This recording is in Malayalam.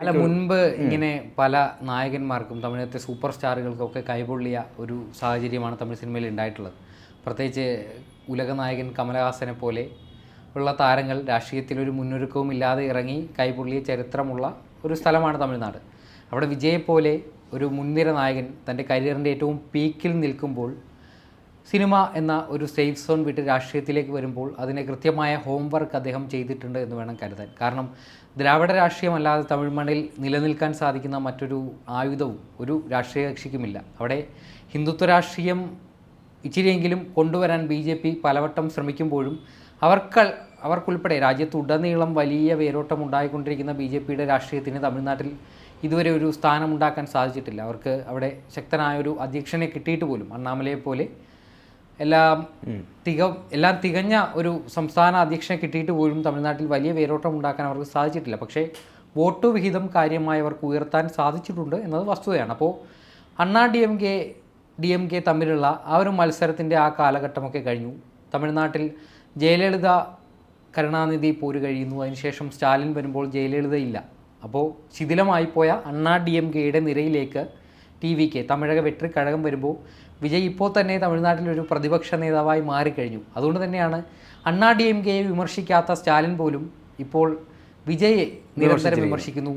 അല്ല മുൻപ് ഇങ്ങനെ പല നായകന്മാർക്കും തമിഴത്തെ സൂപ്പർ സ്റ്റാറുകൾക്കൊക്കെ കൈപൊള്ളിയ ഒരു സാഹചര്യമാണ് തമിഴ് സിനിമയിൽ ഉണ്ടായിട്ടുള്ളത്. പ്രത്യേകിച്ച് ഉലക നായകൻ കമലഹാസനെ പോലെ ഉള്ള താരങ്ങൾ രാഷ്ട്രീയത്തിൽ ഒരു മുന്നൊരുക്കവും ഇല്ലാതെ ഇറങ്ങി കൈപൊള്ളിയ ചരിത്രമുള്ള ഒരു സ്ഥലമാണ് തമിഴ്നാട്. അവിടെ വിജയെ പോലെ ഒരു മുൻനിര നായകൻ തന്റെ കരിയറിന്റെ ഏറ്റവും പീക്കിൽ നിൽക്കുമ്പോൾ സിനിമ എന്ന ഒരു സേഫ് സോൺ വിട്ട് രാഷ്ട്രീയത്തിലേക്ക് വരുമ്പോൾ അതിനെ കൃത്യമായ ഹോംവർക്ക് അദ്ദേഹം ചെയ്തിട്ടുണ്ട് എന്ന് വേണം കരുതാൻ. കാരണം ദ്രാവിഡ രാഷ്ട്രീയമല്ലാതെ തമിഴ് മണ്ണിൽ നിലനിൽക്കാൻ സാധിക്കുന്ന മറ്റൊരു ആയുധവും ഒരു രാഷ്ട്രീയ കക്ഷിക്കുമില്ല. അവിടെ ഹിന്ദുത്വ രാഷ്ട്രീയം ഇച്ചിരിയെങ്കിലും കൊണ്ടുവരാൻ ബി ജെ പി പലവട്ടം ശ്രമിക്കുമ്പോഴും അവർക്ക് അവർക്കുൾപ്പെടെ രാജ്യത്തുടനീളം വലിയ വേരോട്ടം ഉണ്ടായിക്കൊണ്ടിരിക്കുന്ന ബി ജെ പിയുടെ രാഷ്ട്രീയത്തിന് തമിഴ്നാട്ടിൽ ഇതുവരെ ഒരു സ്ഥാനമുണ്ടാക്കാൻ സാധിച്ചിട്ടില്ല. അവർക്ക് അവിടെ ശക്തനായ ഒരു അധ്യക്ഷനെ കിട്ടിയിട്ട് പോലും അണ്ണാമലയെ പോലെ എല്ലാം തിക എല്ലാം തികഞ്ഞ ഒരു സംസ്ഥാന അധ്യക്ഷനെ കിട്ടിയിട്ട് പോലും തമിഴ്നാട്ടിൽ വലിയ വേരോട്ടം ഉണ്ടാക്കാൻ അവർക്ക് സാധിച്ചിട്ടില്ല. പക്ഷേ വോട്ട് വിഹിതം കാര്യമായി അവർക്ക് ഉയർത്താൻ സാധിച്ചിട്ടുണ്ട് എന്നത് വസ്തുതയാണ്. അപ്പോൾ Anna D M K D M K തമ്മിലുള്ള ആ ഒരു മത്സരത്തിന്റെ ആ കാലഘട്ടമൊക്കെ കഴിഞ്ഞു. തമിഴ്നാട്ടിൽ ജയലളിത കരുണാനിധി പോര് കഴിയുന്നു. അതിനുശേഷം സ്റ്റാലിൻ വരുമ്പോൾ ജയലളിതയില്ല അപ്പോൾ ശിഥിലമായി പോയ അണ്ണാ ഡി എം കെയുടെ നിരയിലേക്ക് T V K Tamizhaga Vettri Kazhagam വരുമ്പോൾ വിജയ് ഇപ്പോൾ തന്നെ തമിഴ്നാട്ടിലൊരു പ്രതിപക്ഷ നേതാവായി മാറിക്കഴിഞ്ഞു. അതുകൊണ്ട് തന്നെയാണ് അണ്ണാ ഡി എം കെയെ വിമർശിക്കാത്ത സ്റ്റാലിൻ പോലും ഇപ്പോൾ വിജയെ നിരന്തരം വിമർശിക്കുന്നു.